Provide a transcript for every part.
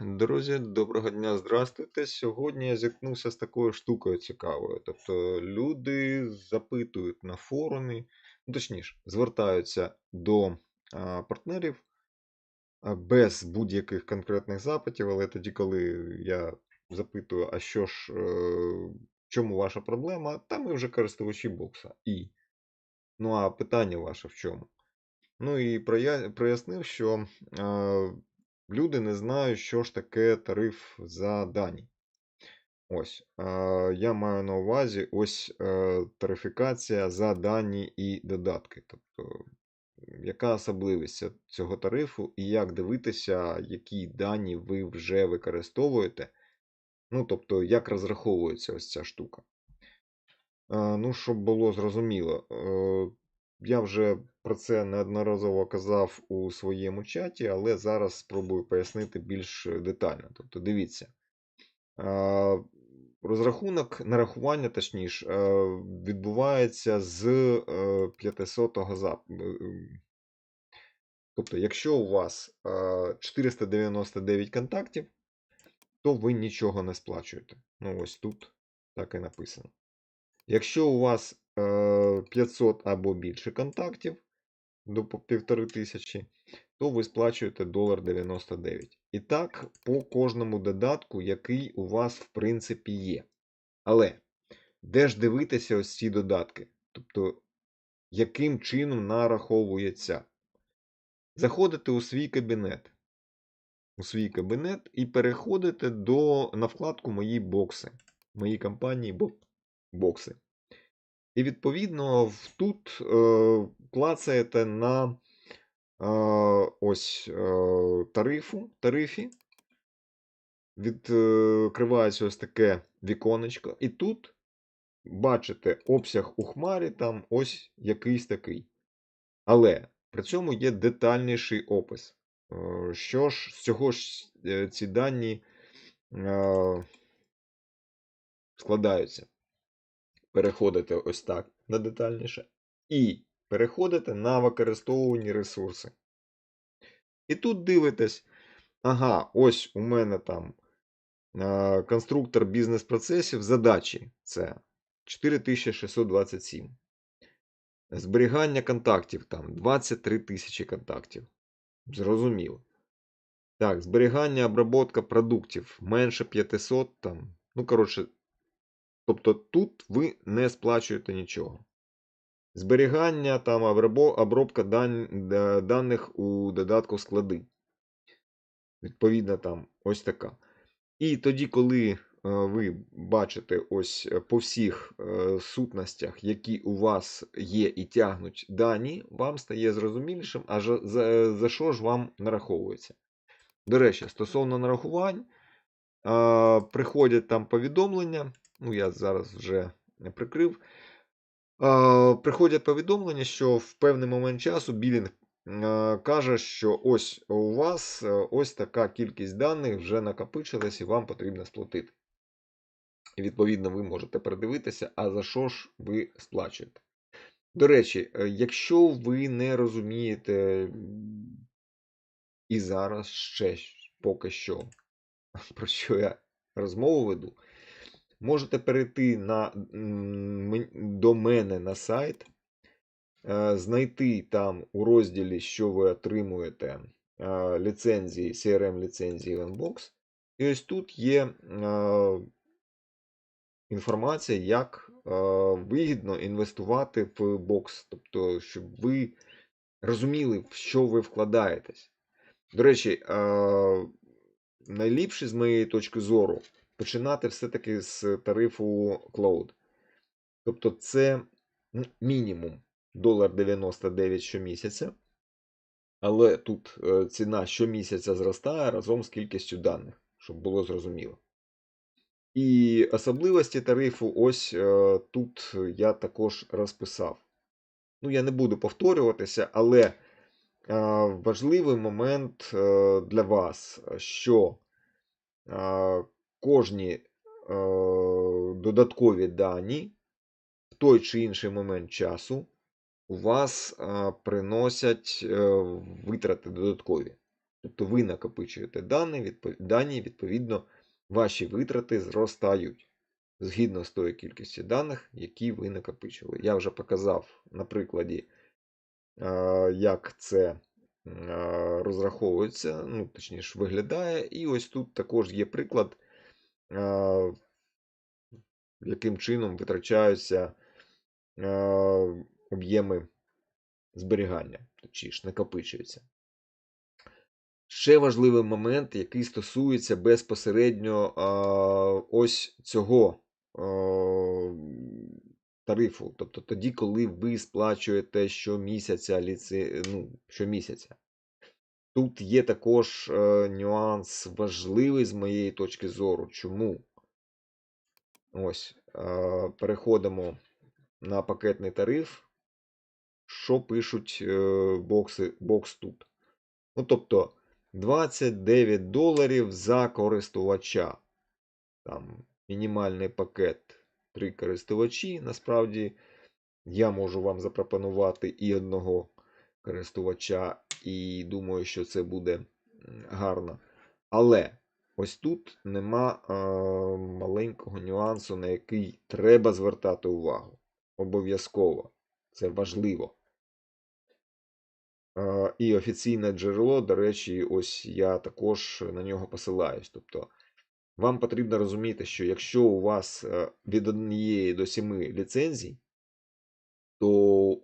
Друзі, доброго дня, здравствуйте. Сьогодні я зіткнувся з такою штукою цікавою. Тобто люди запитують на форумі, точніше, звертаються до а, партнерів а, без будь-яких конкретних запитів, але тоді, коли я запитую, а що ж, е, в чому ваша проблема, та ми вже користувачі бокса. І. Ну а питання ваше в чому? Ну і прояснив, що е, люди не знають, що ж таке тариф за дані. Ось, я маю на увазі ось е, тарифікація за дані і додатки. Тобто, яка особливість цього тарифу, і як дивитися, які дані ви вже використовуєте. Ну, тобто, як розраховується ось ця штука. Е, Ну, щоб було зрозуміло, е, я вже про це неодноразово казав у своєму чаті, але зараз спробую пояснити більш детально. Тобто, дивіться, е, розрахунок, нарахування, точніше, е, відбувається з 500-го зап. е, Тобто, якщо у вас 499 контактів, то ви нічого не сплачуєте. Ну, ось тут так і написано. Якщо у вас е, 500 або більше контактів до півтори тисячі, то ви сплачуєте долар 99. І так по кожному додатку, який у вас в принципі є. Але де ж дивитися ось ці додатки? Тобто, яким чином нараховується? Заходите у свій кабінет. У свій кабінет і переходите до, на вкладку Мої бокси. Мої компанії бокси. І відповідно тут е, клацаєте на е, ось е, тарифу, тарифі. Відкривається ось таке віконечко. І тут бачите обсяг у хмарі, там ось якийсь такий. Але при цьому є детальніший опис. Е, що ж, з цього ж е, ці дані е, складаються переходите ось так на детальніше. І переходите на використовувані ресурси. І тут дивитесь, ага, ось у мене там конструктор бізнес-процесів задачі. Це 4627. Зберігання контактів там 23 тисячі контактів. Зрозуміло. Так, зберігання обработка продуктів менше 500 там. Ну, коротше, Тобто тут ви не сплачуєте нічого. Зберігання там обробка даних у додатку склади. Відповідно, там ось така. І тоді, коли е, ви бачите ось е, по всіх е, сутностях, які у вас є і тягнуть дані, вам стає зрозумілішим, а за, за що ж вам нараховується. До речі, стосовно нарахувань, приходять там повідомлення ну я зараз вже не прикрив. Приходять повідомлення, що в певний момент часу білінг каже, що ось у вас е, ось така кількість даних вже накопичилась і вам потрібно сплатити. І відповідно, ви можете передивитися, а за що ж ви сплачуєте. До речі, е, якщо ви не розумієте і зараз ще поки що, про що я розмову веду, Можете перейти на, до мене на сайт, е, знайти там у розділі, що ви отримуєте е, ліцензії, CRM ліцензії Enbox. І ось тут є е, інформація, як вигідно інвестувати в бокс. Тобто, щоб ви розуміли, в що ви вкладаєтесь. До речі, найліпше з моєї точки зору починати все-таки з тарифу Cloud. Тобто це мінімум 1,99 щомісяця. Але тут е, ціна щомісяця зростає разом з кількістю даних, щоб було зрозуміло. І особливості тарифу, ось е, тут я також розписав. Ну, я не буду повторюватися, але е, важливий момент для вас, що кожні е, додаткові дані в той чи інший момент часу у вас е, приносять е, витрати додаткові. Тобто ви накопичуєте дані, відпо- дані, відповідно, ваші витрати зростають згідно з тою кількістю даних, які ви накопичили. Я вже показав на прикладі, е, як це е, розраховується, ну, точніше, виглядає. І ось тут також є приклад, яким чином витрачаються е, об'єми зберігання, точніше, накопичуються. Ще важливий момент, який стосується безпосередньо ось цього тарифу. Тобто тоді, коли ви сплачуєте щомісяця, ліці... ну, щомісяця. Тут є також е, нюанс важливий з моєї точки зору. Чому? Ось, е, переходимо на пакетний тариф. Що пишуть е, бокси, бокс тут? Ну, тобто 29 доларів за користувача. Там мінімальний пакет 3 користувачі. Насправді, я можу вам запропонувати і одного користувача, і думаю, що це буде гарно. Але ось тут нема е, маленького нюансу, на який треба звертати увагу. Обов'язково. Це важливо. Е, І офіційне джерело, до речі, ось я також на нього посилаюсь. Тобто, вам потрібно розуміти, що якщо у вас е, від однієї до семи ліцензій, то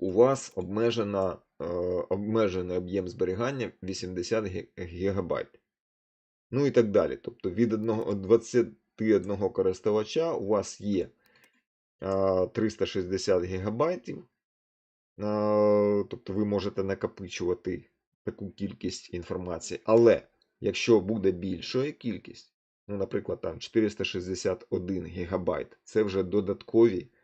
у вас обмежена, обмежений об'єм зберігання 80 ге- гігабайт. Ну і так далі. Тобто від одного, 21 користувача у вас є е, 360 гігабайтів. Е, Тобто ви можете накопичувати таку кількість інформації. Але якщо буде більшою кількість, ну, наприклад, там 461 гігабайт, це вже додаткові е,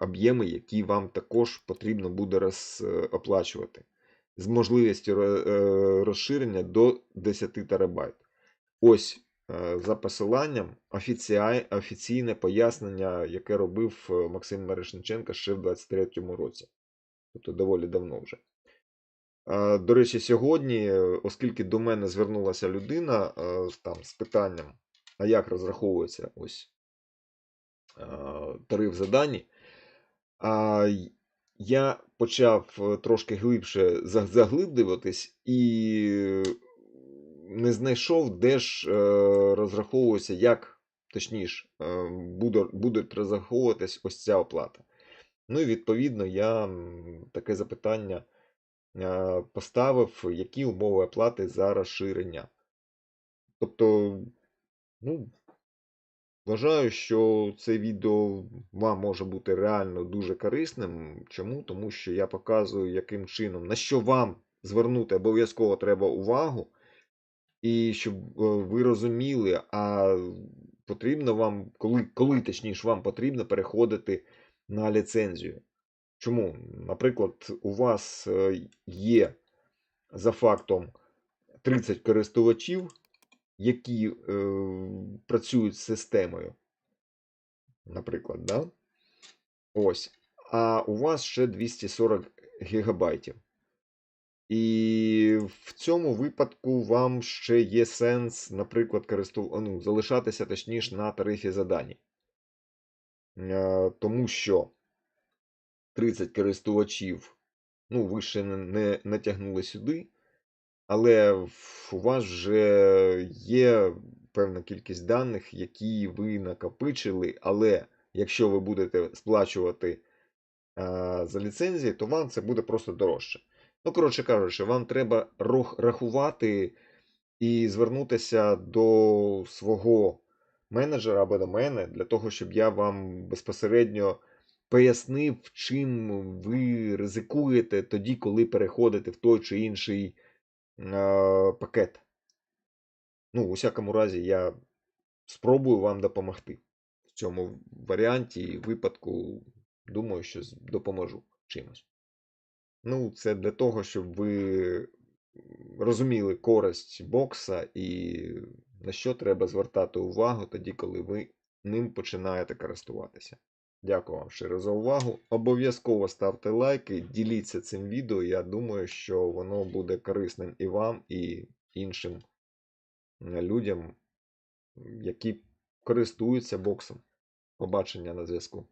об'єми, які вам також потрібно буде е, оплачувати. З можливістю е, розширення до 10 терабайт. Ось е, за посиланням офіційне пояснення, яке робив Максим Мерешниченко ще в 23-му році. Тобто доволі давно вже. До речі, сьогодні, оскільки до мене звернулася людина там, з питанням, а як розраховується ось тариф за дані, а, я почав е, трошки глибше за- заглиблюватись і е, не знайшов, де ж е, розраховується, як, точніше, е, буде, буде розраховуватись ось ця оплата. Ну і відповідно я таке запитання е, поставив, які умови оплати за розширення. Тобто, ну, Вважаю, що це відео вам може бути реально дуже корисним. Чому? Тому що я показую, яким чином, на що вам звернути обов'язково треба увагу, і щоб е, ви розуміли, а потрібно вам, коли, коли точніше, вам потрібно переходити на ліцензію. Чому? Наприклад, у вас е, є за фактом 30 користувачів, які е, працюють з системою наприклад, да? Ось. А у вас ще 240 гігабайтів. І в цьому випадку вам ще є сенс, наприклад, користу... ну, залишатися точніше на тарифі за дані. Е, Тому що 30 користувачів, ну, ви ще не натягнули сюди, але у вас вже є певна кількість даних, які ви накопичили, але якщо ви будете сплачувати а, за ліцензії, то вам це буде просто дорожче. Ну, коротше кажучи, вам треба рахувати і звернутися до свого менеджера або до мене для того, щоб я вам безпосередньо пояснив, чим ви ризикуєте тоді, коли переходите в той чи інший е, пакет. Ну, у всякому разі, я спробую вам допомогти. В цьому варіанті і випадку, думаю, що допоможу чимось. Ну, це для того, щоб ви розуміли користь бокса і на що треба звертати увагу тоді, коли ви ним починаєте користуватися. Дякую вам щиро за увагу. Обов'язково ставте лайки, діліться цим відео. Я думаю, що воно буде корисним і вам, і іншим людям, які користуються боксом. Побачення на зв'язку.